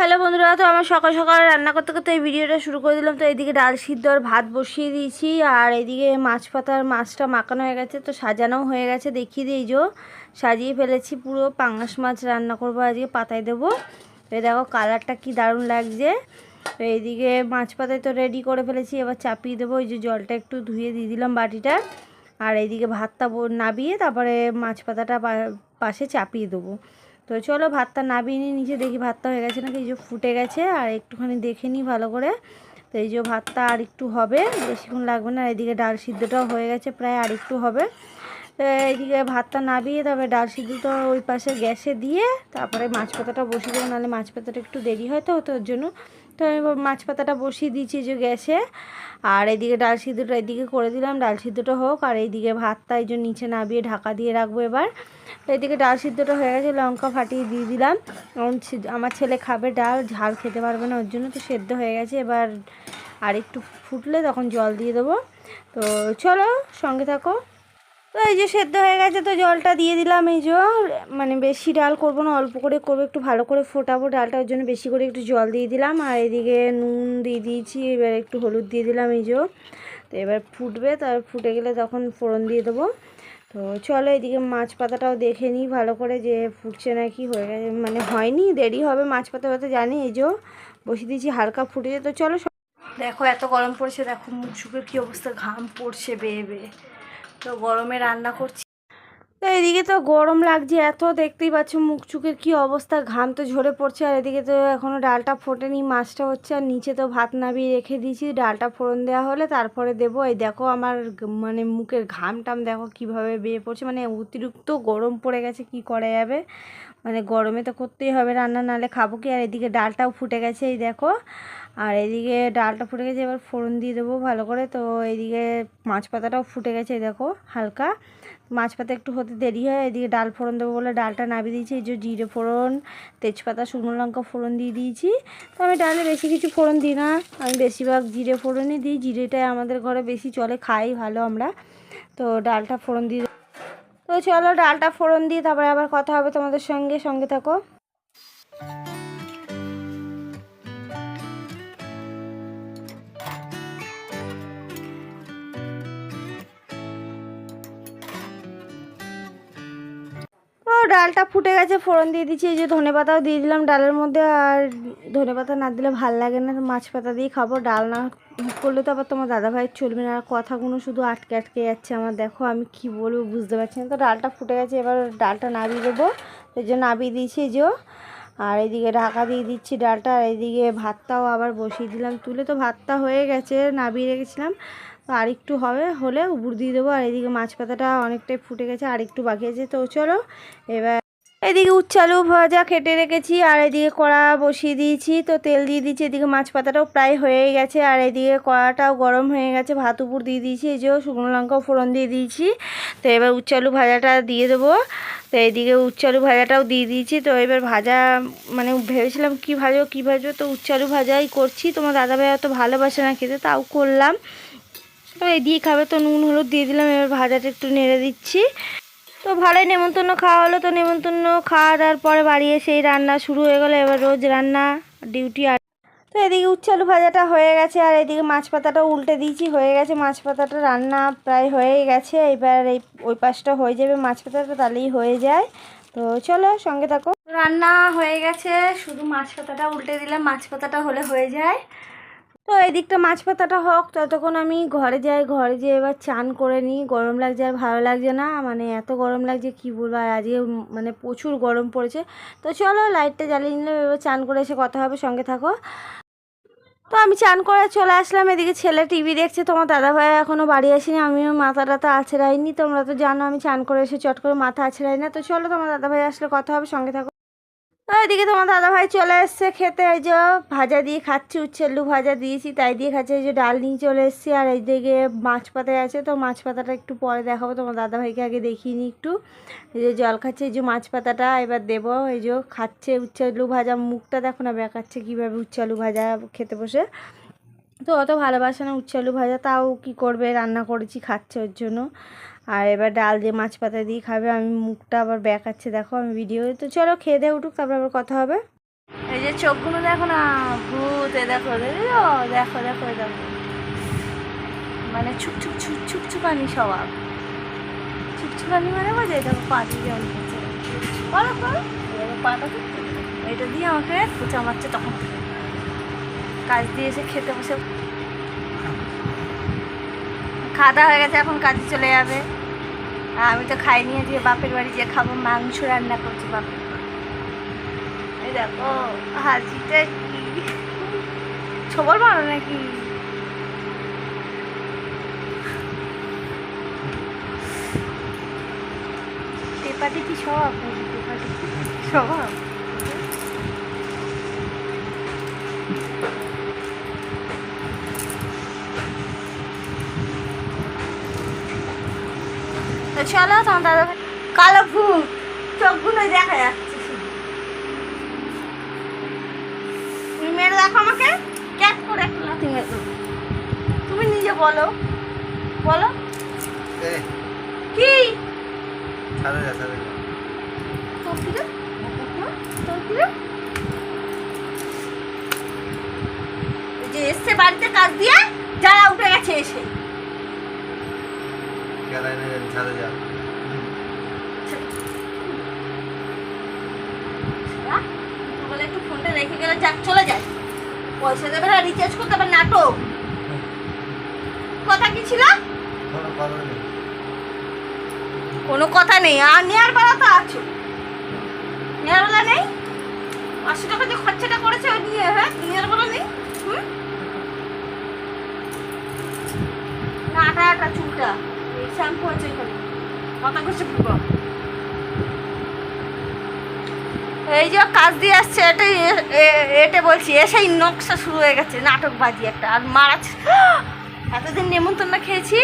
Hello বন্ধুরা, তো আমার সকাল সকাল রান্না করতে করতে এই ভিডিওটা শুরু করে দিলাম। তো এইদিকে ডাল সিদ্ধ আর ভাত বসিয়ে দিয়েছি, আর এইদিকে মাছ পাতার মাছটা মাখানো হয়ে গেছে, তো সাজানোও হয়ে গেছে। দেখিয়ে দিই যে, সাজিয়ে ফেলেছি পুরো পাঙাশ মাছ রান্না করব আজকে, পাতায় দেবো। এই দেখো কালারটা কি দারুণ লাগছে। তো এইদিকে মাছ পাতায় তো রেডি করে ফেলেছি, এবার চাপিয়ে দেবো। ওই যে জলটা একটু ধুয়ে দিয়ে দিলাম বাটিটা, আর এইদিকে ভাতটা নাবিয়ে তারপরে মাছ পাতাটা পাশে চাপিয়ে দেবো। তো চলো ভাতটা নাবিয়ে নিয়ে নিচে দেখি ভাতটা হয়ে গেছে নাকি, এই যে ফুটে গেছে, আর একটুখানি দেখে নিই ভালো করে। তো এই যে ভাতটা আর একটু হবে, বেশিক্ষণ লাগবে না, এদিকে ডাল সিদ্ধটাও হয়ে গেছে প্রায় আর একটু হবে। এইদিকে ভাতটা নাবিয়ে তবে ডাল সিদ্ধটা ওই পাশে গ্যাসে দিয়ে তারপরে মাছ পাতাটা বসিয়ে দেবো, নাহলে মাছ পাতাটা একটু দেরি হয় তো তো ওর জন্য। তো আমি মাছ পাতাটা বসিয়ে দিয়েছি যে গ্যাসে। আর এইদিকে ডাল সিদ্ধটা এদিকে করে দিলাম, ডাল সিদ্ধটা হোক। আর এইদিকে ভাতটা এই যে নিচে নাবিয়ে ঢাকা দিয়ে রাখব এবার। এদিকে ডাল সিদ্ধটা হয়ে গেছে, লঙ্কা ফাটিয়ে দিয়ে দিলাম। আমার ছেলে খাবে ডাল, ঝাল খেতে পারবে না ওর জন্য, তো সেদ্ধ হয়ে গেছে। এবার আর একটু ফুটলে তখন জল দিয়ে দেবো। তো চলো সঙ্গে থাকো। তো এই যে সেদ্ধ হয়ে গেছে, তো জলটা দিয়ে দিলাম এই যে। মানে বেশি ডাল করব না, অল্প করে করব, একটু ভালো করে ফোটাবো ডালটা, ওর জন্য বেশি করে একটু জল দিয়ে দিলাম। আর এদিকে নুন দিয়ে দিয়েছি, এবার একটু হলুদ দিয়ে দিলাম এই যে। তো এবার ফুটবে তার ফুটে গেলে তখন ফোড়ন দিয়ে দেবো। তো চলো এদিকে মাছ পাতাটাও দেখে নিই, ভালো করে যে ফুটছে নাকি হয়ে গেছে। মানে হয়নি, দেরি হবে মাছ পাতা পাতা জানি এই যে। বসিয়ে দিয়েছি, হালকা ফুটেছে তো চলো দেখো এত গরম পড়ছে, দেখো মুখ শুকের কী অবস্থা, ঘাম পড়ছে, বেয়ে বেয়ে। তো গরমে রান্না করছি। তো এদিকে তো গরম লাগছে, এত দেখতেই পাচ্ছ মুখ চুকের কী অবস্থা, ঘাম তো ঝরে পড়ছে আর এদিকে তো এখনও ডালটা ফোটেনি, মাছটা হচ্ছে আর নিচে তো ভাত নাবিয়ে রেখে দিয়েছি, ডালটা ফোড়ন দেওয়া হলে তারপরে দেবো। এই দেখো আমার মানে মুখের ঘাম টাম দেখো কীভাবে বেয়ে পড়ছে মানে অতিরিক্ত গরম পড়ে গেছে, কি করা যাবে? মানে গরমে তো করতেই হবে রান্না, নাহলে খাব কি? আর এদিকে ডালটাও ফুটে গেছে, এই দেখো। আর এদিকে ডালটা ফুটে গেছে, এবার ফোড়ন দিয়ে দেবো ভালো করে। তো এইদিকে মাছ পাতাটাও ফুটে গেছে, দেখো, হালকা। মাছ পাতা একটু হতে দেরি হয়, এদিকে ডাল ফোড়ন দেবো বলে ডালটা নামিয়ে দিয়েছি। এই যে জিরে ফোড়ন, তেজপাতা, শুকনো লঙ্কা ফোড়ন দিয়ে দিয়েছি। তো আমি ডালে বেশি কিছু ফোড়ন দিই না, আমি বেশিরভাগ জিরে ফোড়নই দিই। জিরেটাই আমাদের ঘরে বেশি চলে, খাই ভালো আমরা। তো ডালটা ফোড়ন দিয়ে তো চলো, ডালটা ফোড়ন দিয়ে তারপরে আবার কথা হবে তোমাদের সঙ্গে সঙ্গে থাকো। ডালটা ফুটে গেছে, ফোড়ন দিয়ে দিচ্ছি, এই যে ধনে পাতাও দিয়ে দিলাম ডালের মধ্যে, আর ধনে পাতা না দিলে ভালো লাগে না, মাছ পাতা দিয়ে খাব, ডাল না করলে তো আবার তোমার দাদা ভাইয়ের চলবে না, আর কথাগুলো শুধু আটকে আটকে যাচ্ছে আমার, দেখো আমি কি বলব, বুঝতে পারছি না। তো ডালটা ফুটে গেছে, এবার ডালটা নাবিয়ে দেবো, এই যে নাবিয়ে দিয়েছি যে আর এইদিকে ঢাকা দিয়ে দিচ্ছি ডালটা, আর এইদিকে ভাতটাও আবার বসিয়ে দিলাম। তুলে তো ভাতটা হয়ে গেছে নাবিয়ে রেখেছিলাম। তো আরেকটু হবে, হলে উবুর দিয়ে দেবো। আর এদিকে মাছ পাতাটা অনেকটাই ফুটে গেছে আরেকটু বাকি আছে। তো চলো, এবার এদিকে উচ্ছে আলু ভাজা কেটে রেখেছি, আর এদিকে কড়া বসিয়ে দিয়েছি। তো তেল দিয়ে দিয়েছি এদিকে মাছ পাতাটাও প্রায় হয়ে গেছে, আর এদিকে কড়াটাও গরম হয়ে গেছে ভাত উপর দিয়ে দিয়েছি, এই যে শুকনো লঙ্কাও ফোড়ন দিয়ে দিয়েছি। তো এবার উচ্ছে আলু ভাজাটা দিয়ে দেবো। তো এইদিকে উচ্ছে আলু ভাজাটাও দিয়ে দিয়েছি, তো এবার ভাজা মানে ভেবেছিলাম কি ভাজো কি ভাজো তো উচ্ছে আলু ভাজাই করছি। তোমার দাদাভাই অত ভালোবাসে না খেতে, তাও করলাম। তো এই দিয়ে খাবে, তো নুন, হলুদ দিয়ে দিলাম, এবার ভাজাটা একটু নেড়ে দিচ্ছি। তো ভালোই নেমন্তন্ন খাওয়া হলো। তো নেমন্তন্ন খাওয়া দাওয়ার পরে বাড়ি এসে এই রান্না শুরু হয়ে গেলো। এবার রোজ রান্না, ডিউটি আর তো এদিকে উচ্ছে আলু ভাজাটা হয়ে গেছে আর এদিকে মাছ পাতাটা উল্টে দিয়েছি, হয়ে গেছে মাছ পাতাটা রান্না প্রায় হয়েই গেছে। এবার এই ওই পাশটা হয়ে যাবে মাছ পাতাটা, তাহলেই হয়ে যায়। তো চলো সঙ্গে থাকো। রান্না হয়ে গেছে, শুধু মাছ পাতাটা উল্টে দিলে মাছ পাতাটা হলে হয়ে যায়। তো এদিকটা মাছ পাতাটা হোক, ততক্ষণ আমি ঘরে যাই, ঘরে যেয়ে এবার চান করে নিই। গরম লাগছে আর ভালো লাগছে না মানে এত গরম লাগছে কি বলব, আর আজকে মানে প্রচুর গরম পড়েছে। তো চলো লাইটটা জ্বালিয়ে নিলাম, এবার চান করে এসে কথা হবে, সঙ্গে থাকো। তো আমি চান করে চলে আসলাম, এদিকে ছেলে টিভি দেখছে, তোমার দাদা ভাই এখনও বাড়ি আসেনি, আমিও মাথা টাথা আছড়াইনি, তোমরা তো জানো আমি চান করে এসে চট করে মাথা আছড়াই না। তো চলো তোমার দাদা ভাই আসলে কথা হবে, সঙ্গে থাকো। তো এদিকে তোমার দাদাভাই চলে এসছে খেতে। এই যে ভাজা দিয়ে খাচ্ছি, উচ্ছেল্লু ভাজা দিয়েছি, তাই দিয়ে খাচ্ছে। এই যে ডাল নিয়ে চলে এসছি, আর এইদিকে মাছ পাতায় আছে। তো মাছ পাতাটা একটু পরে দেখাবো, তোমার দাদাভাইকে আগে দেখিয়ে নিই একটু। এই যে জল খাচ্ছে, এই যে মাছ পাতাটা এবার দেব। এই যে খাচ্ছে উচ্ছেল্লু ভাজা, মুখটা দেখো না, বেকাচ্ছে কীভাবে উচ্ছেল্লু ভাজা খেতে বসে। তো অত ভালোবাসে না, উচ্ছে আলু ভাজা, তাও কি করবে? রান্না করেছি, খাচ্ছে ওর জন্য। আর এবার ডাল দিয়ে মাছ পাতা দিয়ে খাবে। আমি মুখটা আবার বেঁকাচ্ছে দেখো আমি ভিডিও তো। চলো খেয়ে দিয়ে উঠুক, তারপর আবার কথা হবে। এই যে চোখগুলো দেখো না, ভূত, এ দেখো দেখো দেখো দেখো। মানে ছুক ছুক ছুক ছুক, ছুকানি স্বভাব। ছুকছুকানি মানে বোঝে? দেখো পা দিয়ে যেমন করছে করো এটা দিয়ে আমাকে খোঁচা মারছে তখন। কাজ দিয়ে এসে খেতে বসে খাওয়া হয়ে গেছে, এখন কাজে চলে যাবে। আর আমি তো খাইনি যে বাপের বাড়ি যে খাব, মাংস রান্না করছি বাপের। এই দেখো হাসিটা কি? ছবল মারো নাকি? টেপাটিপি স্বভাব নাকি? টেপাটিপি স্বভাব তো চলো তোমার দাদা কালো ভূত চোখগুলো দেখা যাচ্ছে তুমি মেরে দেখো আমাকে। ক্যাট করে একটা লাথি মেরে তুমি নিজে বলো। বলো। এ কি? ছাড়ে যা ছাড়ে তোর কি? তোর কি যে এসছে বাড়িতে কাজ দিয়ে যারা উঠে গেছে এসে। গেলাই না জানি ছাড়ে যা বাহ, বলে একটু ফোনটা রেখে গেলে যাক চলে যায় পয়সা দেবে না রিচার্জ করতে আবার নাটক। কথা কি ছিল? কোনো কথা নেই। আর নেওয়ার বেলা তো আছো। নেওয়ার বেলা নেই? পাঁচশো টাকা যে খরচাটা করেছে ওই নিয়ে হ্যাঁ? নেয়ার বেলা নেই? হুম? না আটা আটা চুলটা। শ্যাম্পু আছে এখানে। করছে পুরো এই যে কাজ দিয়ে আসছে এটা এটা বলছি এসেই নকশা শুরু হয়ে গেছে নাটকবাজি একটা আর মারাচ্ছে এতদিন নেমন্তন্ন খেয়েছি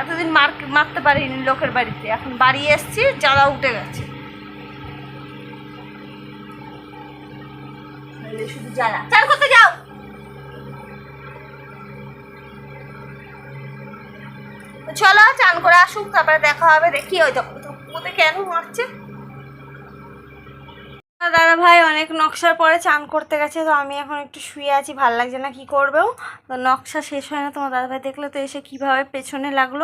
এতদিন মার মারতে পারিনি লোকের বাড়িতে এখন বাড়ি এসছি জ্বালা উঠে গেছে। শুধু জ্বালা। চান করতে যাও? চলো, চান করে আসুক, তারপরে দেখা হবে, দেখি ওই ওদের কেন মারছে। দাদা ভাই অনেক নকশার পরে চান করতে গেছে, তো আমি এখন একটু শুয়ে আছি, ভালো লাগছে না কি করবেও। তো নকশা শেষ হয় না তোমার দাদা ভাই দেখলে তো এসে কীভাবে পেছনে লাগল।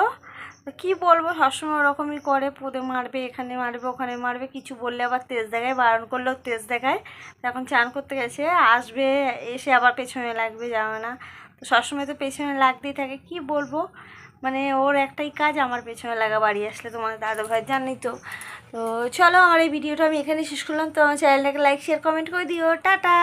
তো কী বলব, সবসময় ওরকমই করে পোদে মারবে, এখানে মারবে, ওখানে মারবে, কিছু বললে আবার তেজ দেখায়, বারণ করলেও তেজ দেখায়। এখন চান করতে গেছে, আসবে, এসে আবার পেছনে লাগবে, যাবে না। তো সবসময় তো পেছনে লাগতেই থাকে, কি বলব? মানে ওর একটাই কাজ, আমার পেছনে লাগা বাড়ি আসলে তোমার দাদা ভাই জানি তো। তো চলো আমার এই ভিডিওটা আমি এখানে শেষ করলাম। তো আমার চ্যানেলটাকে লাইক শেয়ার কমেন্ট করে দিও। টাটা!